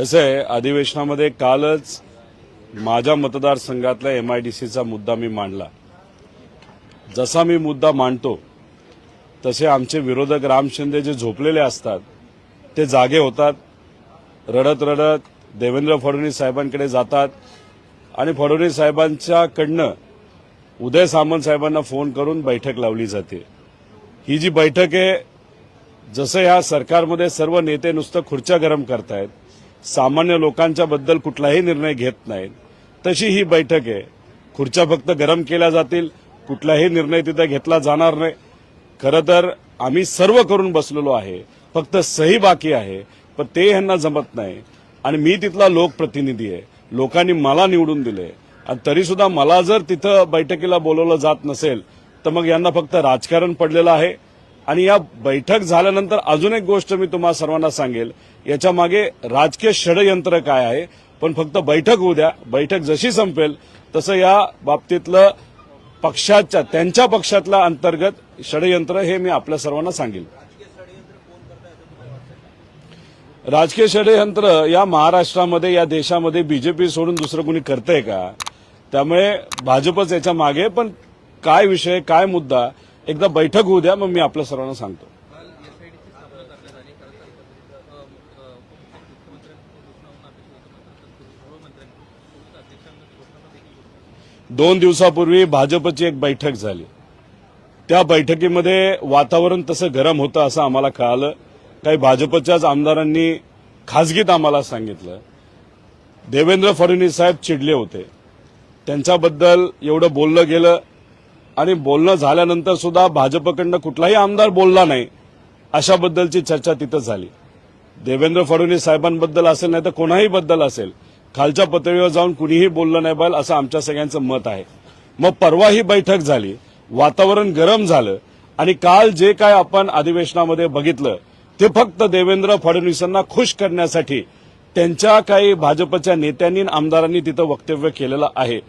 कसं आहे अधिवेशनामध्ये कालच माझ्या मतदारसंघातल्या एम आय डी सीचा मुद्दा मी मांडला. जसा मी मुद्दा मांडतो तसे आमचे विरोधक राम शिंदे जे झोपलेले असतात ते जागे होतात रडत रडत देवेंद्र फडणवीस साहेबांकडे जातात आणि फडणवीस साहेबांच्याकडनं उदय सामंत साहेबांना फोन करून बैठक लावली जाते. ही जी बैठक आहे जसं या सरकारमध्ये सर्व नेते नुसतं खुर्च्या गरम करतायत सामान्य लोकांच्या बद्दल कुठलाही निर्णय घेत नाहीत तशी ही बैठक आहे. खुर्च्या फक्त गरम केल्या जातील. कुठलाही निर्णय तिथे घेतला जाणार नाही. खरं तर आम्ही सर्व करून बसलेलो आहे. फक्त सही बाकी आहे. पण ते यांना जमत नाही. आणि मी तिथला लोकप्रतिनिधी आहे. लोकांनी मला निवडून दिले. आणि तरीसुद्धा मला जर तिथं बैठकीला बोलवलं जात नसेल तर मग यांना फक्त राजकारण पडलेलं आहे. आणि या बैठक झाल्यानंतर अजून एक गोष्ट मी तुम्हाला सर्वांना सांगेल. याच्या मागे राजकीय षडयंत्र काय आहे? पण फक्त बैठक उद्या बैठक जशी संपेल तसं या बाबतीतलं पक्षाच्या त्यांच्या पक्षातल्या अंतर्गत षडयंत्र हे मी आपल्या सर्वांना सांगेल. राजकीय षडयंत्र या महाराष्ट्रामध्ये या देशामध्ये बीजेपी सोडून दुसरं कोणी करतंय का? त्यामुळे भाजपच याच्या मागे पण काय विषय काय मुद्दा? एकदा बैठक होऊ द्या मग मी आपल्या सर्वांना सांगतो. दोन दिवसापूर्वी भाजपची एक बैठक झाली. त्या बैठकीमध्ये वातावरण तसं गरम होतं असं आम्हाला कळालं. काही भाजपच्याच आमदारांनी खासगीत आम्हाला सांगितलं. देवेंद्र फडणवीस साहेब चिडले होते. त्यांच्याबद्दल एवढं बोललं गेलं आणि बोलणं झाल्यानंतर सुद्धा भाजपकडनं कुठलाही आमदार बोलला नाही अशाबद्दलची चर्चा तिथं झाली. देवेंद्र फडणवीस साहेबांबद्दल असेल नाही तर कोणाही बद्दल असेल खालच्या पातळीवर जाऊन कुणीही बोललं नाही पाहिजे असं आमच्या सगळ्यांचं मत आहे. मग परवा ही बैठक झाली वातावरण गरम झालं आणि काल जे काय आपण अधिवेशनामध्ये बघितलं ते फक्त देवेंद्र फडणवीसांना खुश करण्यासाठी त्यांच्या काही भाजपच्या नेत्यांनी आमदारांनी तिथं वक्तव्य केलेलं आहे.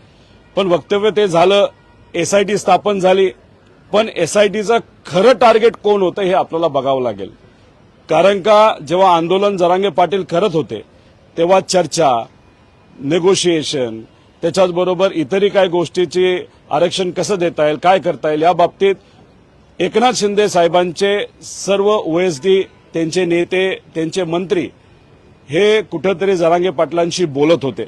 पण वक्तव्य ते झालं एसआयटी स्थापन झाली पण एसआयटीचं खरं टार्गेट कोण होतं हे आपल्याला बघावं लागेल. कारण का जेव्हा आंदोलन जरांगे पाटील करत होते तेव्हा चर्चा नेगोशिएशन त्याच्याचबरोबर इतरही काही गोष्टीची आरक्षण कसं देता येईल काय करता येईल या बाबतीत एकनाथ शिंदे साहेबांचे सर्व ओएसडी त्यांचे नेते त्यांचे मंत्री हे कुठंतरी जरांगे पाटलांशी बोलत होते.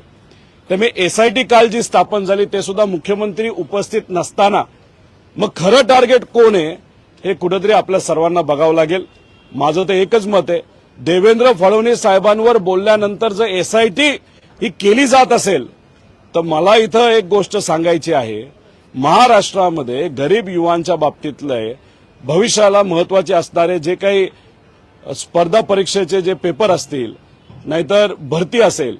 त्यामुळे एसआयटी काल जी स्थापन झाली ते सुद्धा मुख्यमंत्री उपस्थित नसताना. मग खरं टार्गेट कोण आहे हे कुठंतरी आपल्या सर्वांना बघावं लागेल. माझं तर एकच मत आहे देवेंद्र फडणवीस साहेबांवर बोलल्यानंतर जर एसआयटी ही केली जात असेल तर मला इथं एक गोष्ट सांगायची आहे. महाराष्ट्रामध्ये गरीब युवांच्या बाबतीतलं भविष्याला महत्त्वाचे असणारे जे काही स्पर्धा परीक्षेचे जे पेपर असतील नाहीतर भरती असेल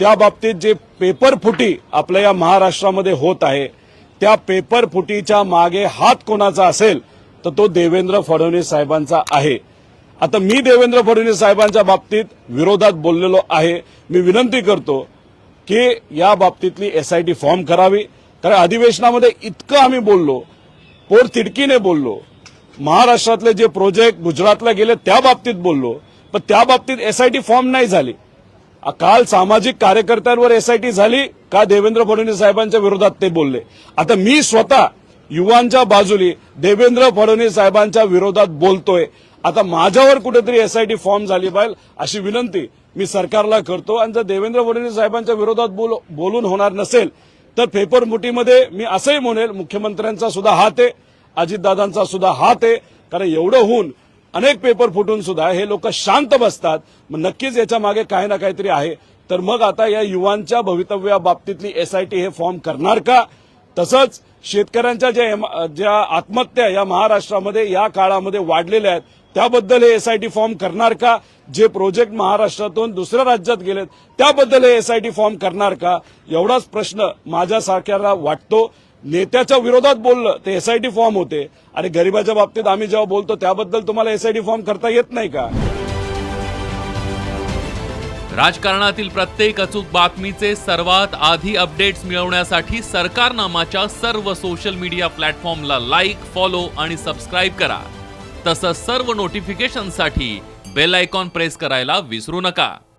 त्या बाबतीत जे पेपर फुटी आपल्या या महाराष्ट्रामध्ये होत आहे त्या पेपर फुटीच्या मागे हात कोणाचा असेल तर तो देवेंद्र फडणवीस साहेबांचा आहे. आता मी देवेंद्र फडणवीस साहेबांच्या बाबतीत विरोधात बोललेलो आहे. मी विनंती करतो की या बाबतीतली एसआयटी फॉर्म करावी. कारण अधिवेशनामध्ये इतकं आम्ही बोललो पोर तिडकीने बोललो. महाराष्ट्रातले जे प्रोजेक्ट गुजरातला गेले त्या बाबतीत बोललो. पण त्या बाबतीत एसआयटी फॉर्म नाही झाली. काल सामाजिक कार्यकर्त्यांवर एसआयटी झाली का देवेंद्र फडणवीस साहेबांच्या विरोधात ते बोलले? आता मी स्वतः युवांच्या बाजूली देवेंद्र फडणवीस साहेबांच्या विरोधात बोलतोय. आता माझ्यावर कुठेतरी एसआयटी फॉर्म झाली पाहिजे अशी विनंती मी सरकारला करतो. आणि जर देवेंद्र फडणवीस साहेबांच्या विरोधात बोल- बोलून होणार नसेल तर पेपर मुठीमध्ये मी असंही म्हणेल मुख्यमंत्र्यांचा सुद्धा हात आहे अजितदादांचा सुद्धा हात आहे. कारण एवढं होऊन अनेक पेपर फुटून सुद्धा हे लोक शांत बसतात. मग नक्कीच याच्या मागे काही ना काहीतरी आहे. तर मग आता या युवांच्या भवितव्या बाबतीतली एसआयटी हे फॉर्म करणार का? तसंच शेतकऱ्यांच्या ज्या ज्या आत्महत्या या महाराष्ट्रामध्ये या काळामध्ये वाढलेल्या आहेत त्याबद्दल हे एसआयटी फॉर्म करणार का? जे प्रोजेक्ट महाराष्ट्रातून दुसऱ्या राज्यात गेलेत त्याबद्दल हे एसआयटी फॉर्म करणार का? एवढाच प्रश्न माझ्यासारख्याला वाटतो. नेत्याच्या विरोधात बोललं ते एसआयटी फॉर्म होते. आणि गरिबाच्या बाबतीत आम्ही जेव्हा बोलतो त्याबद्दल तुम्हाला एसआयटी फॉर्म करता येत नाही का? राजकारणातील प्रत्येक अचूक बातमीचे सर्वात आधी अपडेट्स मिळवण्यासाठी सरकारनामाच्या सर्व सोशल मीडिया प्लॅटफॉर्मला लाईक फॉलो आणि सबस्क्राईब करा. तसंच सर्व नोटिफिकेशनसाठी बेल आयकॉन प्रेस करायला विसरू नका.